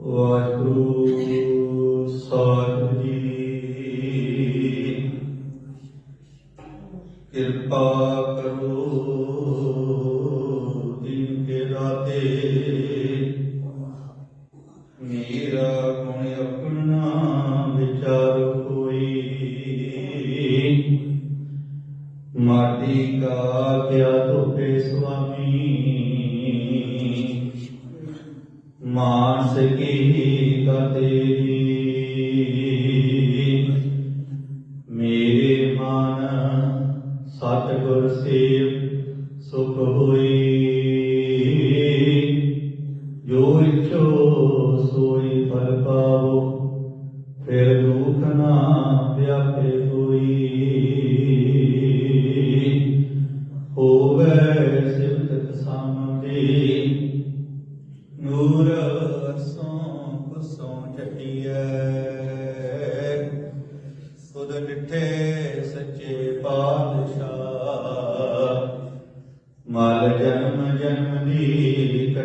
ਵਾਹਿਗੁਰੂ ਸਾਹਿਬ ਜੀ ਕਿਰਪਾ ਕਰੋ ਦਿਨ ਕੇ ਰਾਤੇ ਮੇਰਾ ਗੁਣ ਆਪਣਾ ਵਿਚਾਰ ਕੋਈ। ਮਾਟੀ ਕਾ ਮਾਨਸ ਕੀ ਕਤੇਰੀ ਮੇਰੇ ਮਨ ਸਤਿਗੁਰ ਸੇਵ ਸੁਖ ਹੋਈ ਜੋ ਇਛੋ ਸੋਈ ਫਲ ਪਾਵੋ, ਫਿਰ ਦੁਖ ਨਾ ਵਿਆਪੇ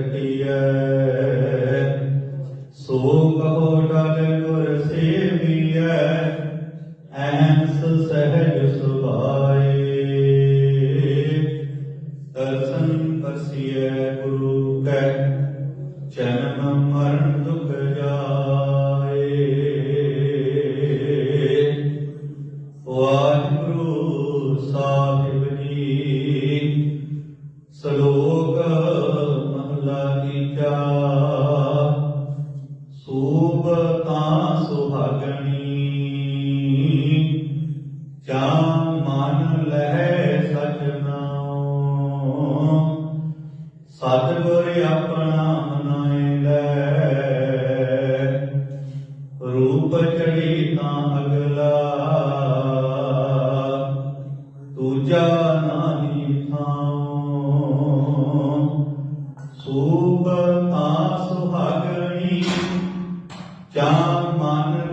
ਦੀ ਸੋ ਕਹੋ ਡਲ ਗੁਰ ਸੇਵੀਐ ਐਨਸ ਸਹਿਜ ਸੁਭਾਏ। ਦਰਸ਼ਨ ਪਰਸੀਐ ਗੁਰੂ ਕੈ, ਜਨਮ ਮਰਨ ਦੁਖ ਜਾਏ। ਵਾਹਿਗੁਰੂ ਸਾਹਿਬ ਜੀ ਸਲੋ ਜਾਂ ਮਨ ਲਹਿ ਸਚ ਨਾਉ, ਸਤਿਗੁਰ ਆਪਣਾ ਮਨਾਏ ਲੈ। ਰੂਪ ਚੜੀ ਤਾਂ ਅਗਲਾ, ਦੂਜਾ ਨਾਹੀ ਥਾਉ। ਸੂਬ ਤਾਂ ਸੁਹਾਗਣੀ ਜਾਂ ਮਨ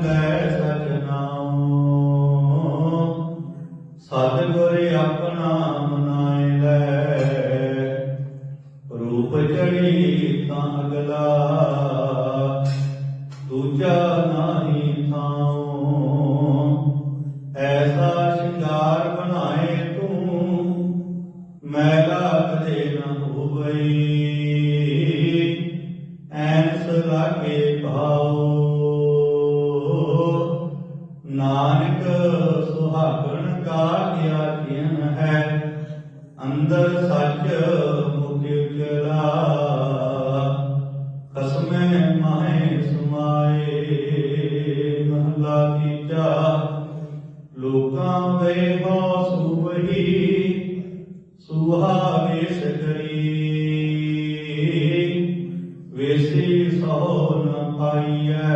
ਰੂਪ ਚੜੀ ਤਾਂ ਅਗਲਾ ਦੂਜਾ ਨਾਹੀ ਥਾਉ। ਐਸਾ ਸ਼ਿੰਗਾਰ ਬਣਾਏ ਤੂੰ, ਮੈਲਾ ਕਦੇ ਨਾ ਹੋਵਈ। ਐਨਸ ਲਾਗੇ ਭਾਉ। ਨਾਨਕ ਸੁਹਾਗਣ ਕਾ ਕਿਆ ਕੀਨ ਹੈ। ਅੰਦਰ ਸੱਚ ਮੁਖ ਚਲਾ। ਖਸਮੇ ਮਾਹੇ ਸੁਮਾਏ, ਮਹਲਾ ਤੀਜਾ ਲੋਕਾਂ ਵੇ ਹੋ ਸੁਵਹੀ ਸੁਹਾ ਵੇਸ ਕਰੀ। ਵੇਸੀ ਸੋ ਨ ਪਾਈਐ,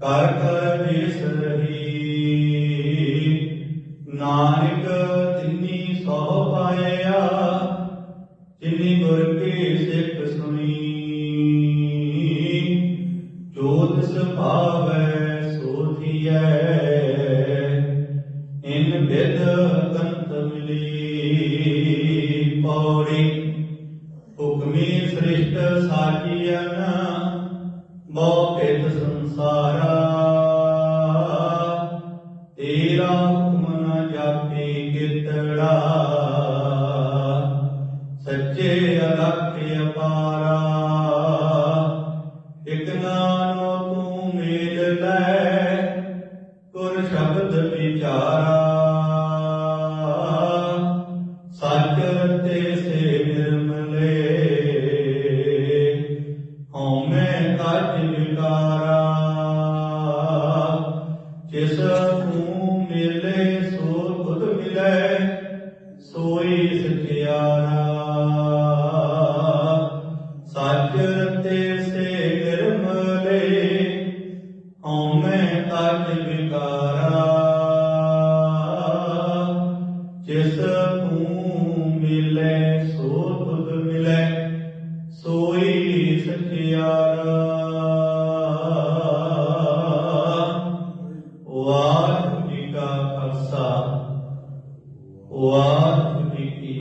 ਕਰ ਕਰ ਵੇਸ ਰਹੀ। ਨਾਨਕ ਤਿੰਨੀ ਸੋ ਪਾਇਆ, ਜਿਨੀ ਗੁਰ ਕੀ ਸਿੱਖ ਸੁਣੀ। ਜੋਤ ਸੁਭਾਵੈ ਸੋਧੀਐ ਇਨ ਬਿਦ ਕੰਤ ਮਿਲੀ। ਪੌੜੀ, ਹੁਕਮੀ ਸ੍ਰਿਸ਼ਟ ਸਾਚੀਆ ਮੋਹ ਭਿਤ ਸੰਸਾਰਾ। ਤੇਰਾ ਤਿਸ ਨੂੰ ਮਿਲੇ ਸੋ ਖੁਦ ਮਿਲੇ, ਸੋਈ ਸਖਿਆਰਾ ਸੱਚ ਰਤੇ ਸੇ ਗਰਮ ਲੈ ਹਉਮੈ ਤਜ ਵਿਕਾਰਾ। ਜਿਸ